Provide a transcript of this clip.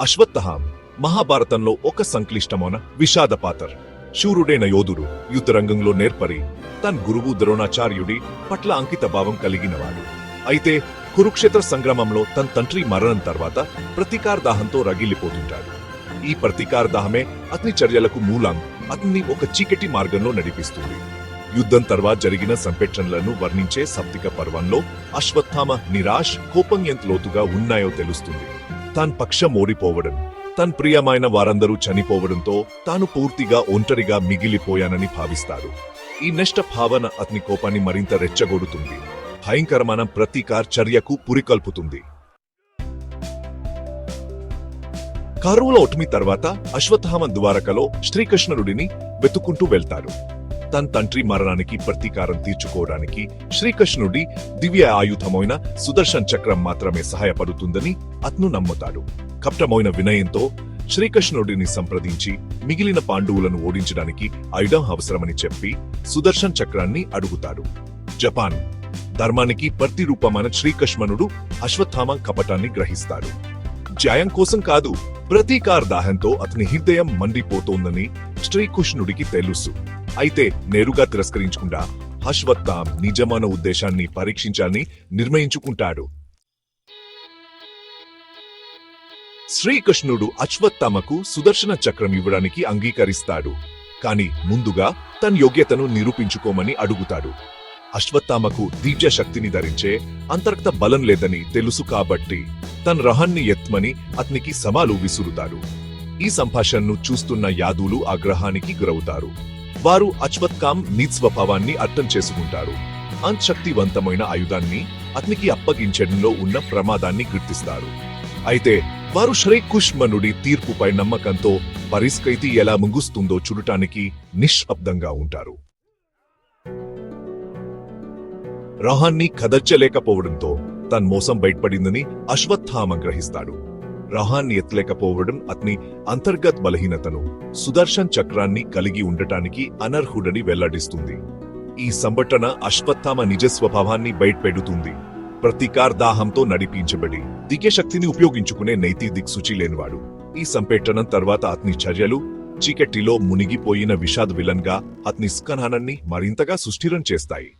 అశ్వత్థహాం మహాభారతంలో ఒక సంక్లిష్టమైన విషాద పాత్ర. శూరుడైన యోధుడు యుద్ధరంగంలో నేర్పరి తన గురువు ద్రోణాచార్యుడి పట్ల అంకిత భావం కలిగినవాడు. అయితే కురుక్షేత్ర సంగ్రామంలో తన తండ్రి మరణం తర్వాత ప్రతీకార దాహంతో రగిలిపోతుంటాడు. ఈ ప్రతీకార దాహమే అతని చర్యలకు మూలం అతన్ని ఒక చీకటి మార్గంలో నడిపిస్తుంది. యుద్ధం తర్వాత జరిగిన సంపెక్షణలను వర్ణించే సప్తిక పర్వంలో అశ్వత్థామ నిరాశ్ కోపం ఎంత లోతుగా ఉన్నాయో తెలుస్తుంది. తాను పక్షం ఓడిపోవడం తన ప్రియమైన వారందరూ చనిపోవడంతో తాను పూర్తిగా ఒంటరిగా మిగిలిపోయానని భావిస్తాడు ఈ నష్ట భావన అతని కోపాన్ని మరింత రెచ్చగొడుతుంది. భయంకరమైన ప్రతీకార్ చర్యకు పురికల్పుతుంది. కరువుల ఒట్మి తర్వాత అశ్వత్థామ ద్వారకలో శ్రీకృష్ణుడిని వెతుకుంటూ వెళ్తాడు తన తండ్రి మరణానికి ప్రతీకారం తీర్చుకోవడానికి శ్రీకృష్ణుడి దివ్య ఆయుధమైన సుదర్శన్ చక్రం మాత్రమే సహాయపడుతుందని అతను నమ్ముతాడు. కప్టమైన వినయంతో శ్రీకృష్ణుడిని సంప్రదించి మిగిలిన పాండవులను ఓడించడానికి ఆయుధం అవసరమని చెప్పి సుదర్శన్ చక్రాన్ని అడుగుతాడు. జపాన్. ధర్మానికి ప్రతిరూపమైన శ్రీకృష్ణుడు అశ్వత్థామ కపటాన్ని గ్రహిస్తాడు. జయం కోసం కాదు ప్రతీకార దాహంతో అతని హృదయం మండిపోతోందని శ్రీకృష్ణుడికి తెలుసు. అయితే నేరుగా తిరస్కరించకుండా అశ్వత్థాం నిజమైన ఉద్దేశాన్ని పరీక్షించాలని నిర్ణయించుకుంటాడు. శ్రీకృష్ణుడు అశ్వత్థామకు సుదర్శన చక్రం ఇవ్వడానికి అంగీకరిస్తాడు. కాని ముందుగా తన యోగ్యతను నిరూపించుకోమని అడుగుతాడు. అశ్వత్థామకు దివ్య శక్తిని ధరించే అంతర్గత బలం లేదని తెలుసు కాబట్టి తన రహాన్ని ఎత్తుమని అతనికి సమాలు విసురుతారు ఈ సంభాషణను చూస్తున్న యాదులు ఆగ్రహానికి గురవుతారు. వారు అశ్వత్థాం నిస్వభావాన్ని అర్థం చేసుకుంటారు. అంశక్తివంతమైన ఆయుధాన్ని అతనికి అప్పగించడంలో ఉన్న ప్రమాదాన్ని గుర్తిస్తారు. అయితే వారు శ్రీకృష్ణనుడి తీర్పుపై నమ్మకంతో పరిస్కైతి ఎలా ముంగుస్తుందో చూడటానికి నిశ్శబ్దంగా ఉంటారు. రహాన్ని కదర్చలేకపోవడంతో తన మోసం బయటపడిందని అశ్వత్థామ గ్రహిస్తాడు. రహాన్ని ఎత్తలేకపోవడం అతని అంతర్గత బలహీనతను సుదర్శన్ చక్రాన్ని కలిగి ఉండటానికి అనర్హుడని వెల్లడిస్తుంది. ఈ సంఘటన అశ్వత్థామ నిజ స్వభావాన్ని బయటపెడుతుంది. ప్రతీకార్ దాహంతో నడిపించబడి దివ్యశక్తిని ఉపయోగించుకునే నైతి దిక్సూచి లేనివాడు. ఈ సంపేటనం తర్వాత అతని చర్యలు చీకటిలో మునిగిపోయిన విషాద్ విలన్గా అతని స్కనానాన్ని మరింతగా సుస్థిరం చేస్తాయి.